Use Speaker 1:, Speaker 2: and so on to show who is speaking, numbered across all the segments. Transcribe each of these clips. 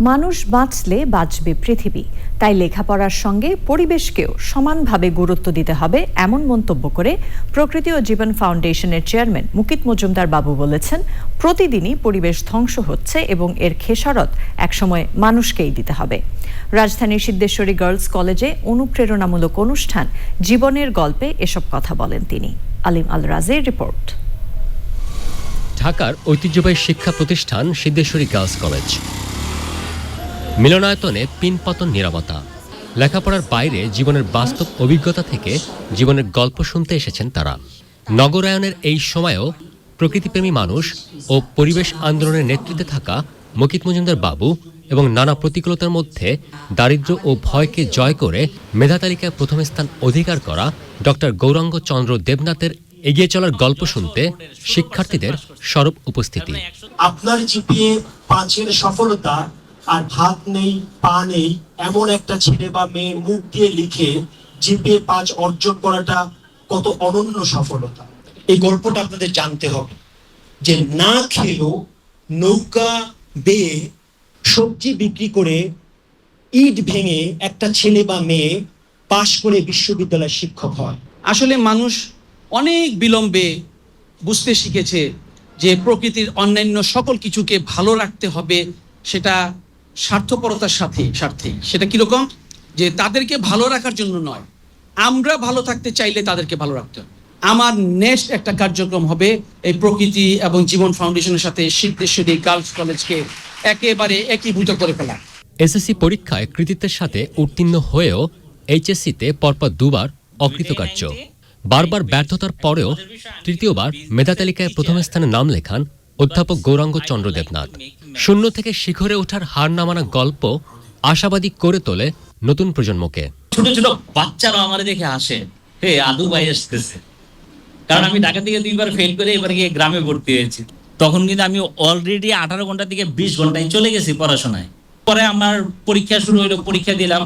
Speaker 1: মানুষ বাঁচলে বাঁচবে পৃথিবী। তাই লেখাপড়ার সঙ্গে পরিবেশকেও সমানভাবে গুরুত্ব দিতে হবে এমন মন্তব্য করে প্রকৃতি ও জীবন ফাউন্ডেশনের চেয়ারম্যান মুকিত মজুমদার বাবু বলেছেন, প্রতিদিনই পরিবেশ ধ্বংস হচ্ছে এবং এর খেসারত একসময় মানুষকেই দিতে হবে। রাজধানীর সিদ্ধেশ্বরী গার্লস কলেজে অনুপ্রেরণামূলক অনুষ্ঠান, জীবনের গল্পে এসব কথা বলেন তিনি। আলিম আল রাজের রিপোর্ট।
Speaker 2: ঢাকার ঐতিহ্যবাহী শিক্ষা প্রতিষ্ঠান সিদ্ধেশ্বরী গার্লস কলেজ। মিলনায়তনে পিনপতন নিরাপত্তা লেখাপড়ার বাইরে জীবনের বাস্তব অভিজ্ঞতা থেকে জীবনের গল্প শুনতে এসেছেন তারা। নগরায়নের এই সময়েও প্রকৃতিপ্রেমী মানুষ ও পরিবেশ আন্দোলনের নেতৃত্বে থাকা মকিত মজুমদার বাবু এবং নানা প্রতিকূলতার মধ্যে দারিদ্র ও ভয়কে জয় করে মেধা তালিকায় প্রথম স্থান অধিকার করা ডক্টর গৌরাঙ্গ চন্দ্র দেবনাথের এগিয়ে চলার গল্প শুনতে শিক্ষার্থীদের সরব উপস্থিতি।
Speaker 3: আপনার জিপিএ পাঁচের সফলতা আর হাত নেই, পা নেই, এমন একটা ছেলে বা মেয়ে মুখ দিয়ে লিখে জিপিএ পাঁচ অর্জন করাটা কত অনন্য সফলতা। এই গল্পটা আপনাদের জানতে হবে যে না খেয়েও নৌকা বেয়ে সবজি বিক্রি করে ইট ভেঙে একটা ছেলে বা মেয়ে পাশ করে বিশ্ববিদ্যালয়ের শিক্ষক হয়।
Speaker 4: আসলে মানুষ অনেক বিলম্বে বুঝতে শিখেছে যে প্রকৃতির অন্যান্য সকল কিছুকে ভালো রাখতে হবে, সেটা স্বার্থপরতার সাথে স্বার্থেই সেটা কীরকম? যে তাদেরকে ভালো রাখার জন্য নয়। আমরা ভালো থাকতে চাইলে তাদেরকে ভালো রাখতে হবে। আমার নেক্সট একটা কার্যক্রম হবে এই প্রকৃতি এবং জীবন ফাউন্ডেশনের সাথে সিদ্ধেশ্বরী গার্লস কলেজকে একেবারে একীভূত করে ফেলা।
Speaker 2: এসএসসি পরীক্ষায় কৃতিত্বের সাথে উত্তীর্ণ হয়েও এইচএসসিতে পরপর দুবার অকৃতকার্য। বারবার ব্যর্থতার পরেও তৃতীয়বার মেধা তালিকায় প্রথম স্থানে নাম লেখান অধ্যাপক গৌরাঙ্গ চন্দ্র দেবনাথ শূন্য থেকে শিখরে ওঠার হার নামানা গল্প আশাবাদী করে তোলে নতুন প্রজন্মকে।
Speaker 5: ছোট ছোট বাচ্চারা আমার দেখে আসে হে, আদু ভাই আসতেছে। কারণ আমি ঢাকা থেকে দুইবার ফেল করে এবার গিয়ে গ্রামে ভর্তি হয়েছি। তখন কিন্তু আমি অলরেডি আঠারো ঘণ্টা থেকে বিশ ঘন্টায় চলে গেছি পড়াশোনায়। পরে আমার পরীক্ষা শুরু হলো পরীক্ষা দিলাম।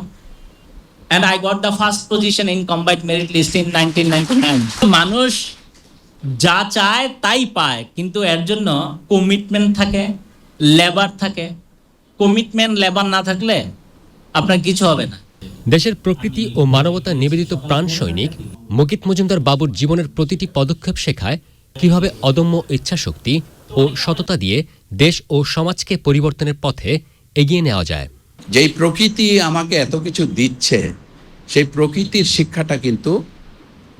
Speaker 5: And I got the first position in combined merit list in nineteen ninety nine মানুষ যা চায় তাই পায় কিন্তু এর জন্য কমিটমেন্ট থাকে লেবার থাকে। কমিটমেন্ট লেবার না থাকলে আপনার কিছু হবে না।
Speaker 2: দেশের প্রকৃতি ও মানবতা নিবেদিত প্রাণ সৈনিক মুকিত মজুমদার বাবুর জীবনের প্রতিটি পদক্ষেপ শেখায় কীভাবে অদম্য ইচ্ছাশক্তি ও সততা দিয়ে দেশ ও সমাজকে পরিবর্তনের পথে এগিয়ে নেওয়া যায়।
Speaker 6: যেই প্রকৃতি আমাকে এত কিছু দিচ্ছে সেই প্রকৃতির শিক্ষাটা কিন্তু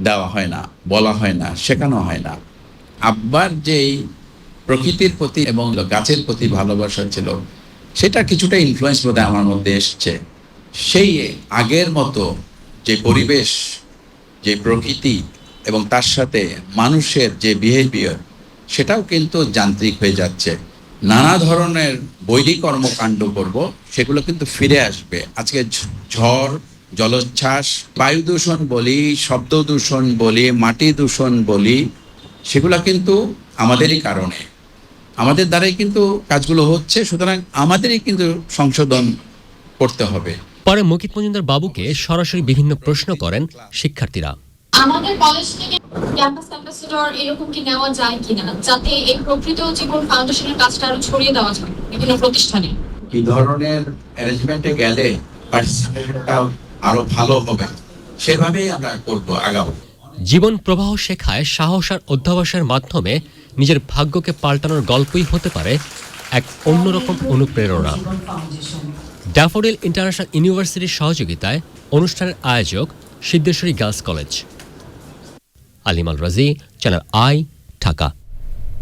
Speaker 6: দেওয়া হয় না, বলা হয় না, শেখানো হয় না। আব্বার যেই প্রকৃতির প্রতি এবং গাছের প্রতি ভালোবাসা ছিল, সেটা কিছুটা ইনফ্লুয়েন্স বোধহয় আমার মধ্যে এসছে। সেই আগের মতো যে পরিবেশ, যে প্রকৃতি এবং তার সাথে মানুষের যে বিহেভিয়ার সেটাও কিন্তু যান্ত্রিক হয়ে যাচ্ছে। নানা ধরনের বৈদিক কর্মকাণ্ড করব, সেগুলো কিন্তু ফিরে আসবে। আজকে ঝড় জলোচ্ছ্বাস বায়ু দূষণ বলি শব্দ দূষণ বলি মাটি দূষণ বলি সেগুলো কিন্তু আমাদেরই কারণে। আমাদের দ্বারাই কিন্তু কাজগুলো হচ্ছে সুতরাং আমাদেরই কিন্তু সংশোধন করতে হবে।
Speaker 2: পরে মুকিত মজুমদার বাবুকে সরাসরি বিভিন্ন প্রশ্ন করেন শিক্ষার্থীরা।
Speaker 7: আমাদের কলেজ থেকে ক্যাম্পাস অ্যাম্বাসেডর এরকম কি নেওয়া যায় কিনা যাতে এই প্রকৃত জীবন ফাউন্ডেশনের কাজটা আরও ছড়িয়ে দেওয়া যায় বিভিন্ন প্রতিষ্ঠানে?
Speaker 6: কি ধরনের অ্যারেঞ্জমেন্টে গেলে পার্টিসিপেশনটাও আরও ভালো হবে। সেভাবেই আমরা করব আগাবো
Speaker 2: জীবন প্রবাহ শেখায় সাহস আর অধ্যাবসায়ের মাধ্যমে নিজের ভাগ্যকে পাল্টানোর গল্পই হতে পারে এক অন্যরকম অনুপ্রেরণা। ড্যাফোডিল ইন্টারন্যাশনাল ইউনিভার্সিটির সহযোগিতায় অনুষ্ঠানের আয়োজক সিদ্ধেশ্বরী গার্লস কলেজ। আলিমাল রাজি, চ্যানেল আই, ঢাকা।